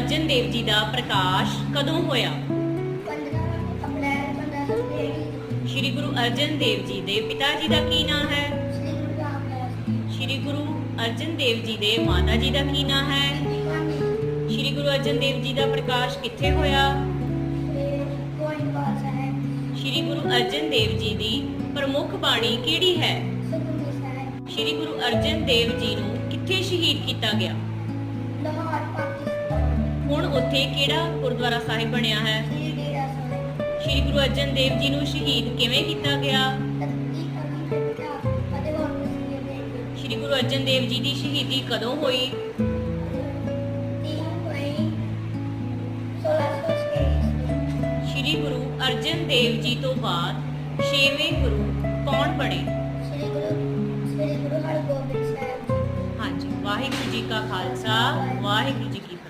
ਅਰਜਨ ਦੇਵ ਜੀ ਦਾ ਪ੍ਰਕਾਸ਼ ਕਦੋਂ ਹੋਇਆ? ਪੰਦਰਾਂ ਅਪ੍ਰੈਲ ਪੰਦਰਾਂ ਸੌ ਤੇਈ ਸ਼੍ਰੀ ਗੁਰੂ ਅਰਜਨ ਦੇਵ ਜੀ ਦੇ ਪਿਤਾ ਜੀ ਦਾ ਕੀ ਨਾਮ ਹੈ? ਸ੍ਰੀ ਗੁਰੂ ਅਰਜਨ ਦੇਵ ਜੀ ਦੇ ਮਾਤਾ ਜੀ ਦਾ ਕੀ ਨਾਮ ਹੈ? ਸ਼੍ਰੀ ਗੁਰੂ ਅਰਜਨ ਦੇਵ ਜੀ ਦਾ ਪ੍ਰਕਾਸ਼ ਕਿੱਥੇ ਹੋਇਆ? ਸ਼੍ਰੀ ਗੁਰੂ ਅਰਜਨ ਦੇਵ ਜੀ ਦੀ ਪ੍ਰਮੁੱਖ ਬਾਣੀ ਕਿਹੜੀ ਹੈ? ਸ਼੍ਰੀ ਗੁਰੂ ਅਰਜਨ ਦੇਵ ਜੀ ਨੂੰ ਕਿੱਥੇ ਸ਼ਹੀਦ ਕੀਤਾ ਗਿਆ? ਲਾਹੌਰ ਹੁਣ ਉੱਥੇ ਕਿਹੜਾ ਗੁਰਦੁਆਰਾ ਸਾਹਿਬ ਬਣਿਆ ਹੈ? ਸ੍ਰੀ ਗੁਰੂ ਅਰਜਨ ਦੇਵ ਜੀ ਨੂੰ ਸ਼ਹੀਦ ਕਿਵੇਂ ਕੀਤਾ ਗਿਆ? ਸ਼੍ਰੀ ਗੁਰੂ ਅਰਜਨ ਦੇਵ ਜੀ ਦੀ ਸ਼ਹੀਦੀ ਕਦੋਂ ਹੋਈ? ਤੀਨ ਕੋਈ 1623 ਸ਼੍ਰੀ ਗੁਰੂ ਅਰਜਨ ਦੇਵ ਜੀ ਤੋਂ ਬਾਅਦ ਛੇਵੇਂ ਗੁਰੂ ਕੌਣ ਬਣੇ? ਸ੍ਰੀ ਗੁਰੂ ਸ੍ਰੀ ਗੁਰੂ ਹਰਗੋਬਿੰਦ ਸਾਹਿਬ ਹਾਂਜੀ ਵਾਹਿਗੁਰੂ ਜੀ ਕਾ ਖਾਲਸਾ ਵਾਹਿਗੁਰੂ ਜੀ ਕੀ ਫਤਿਹ।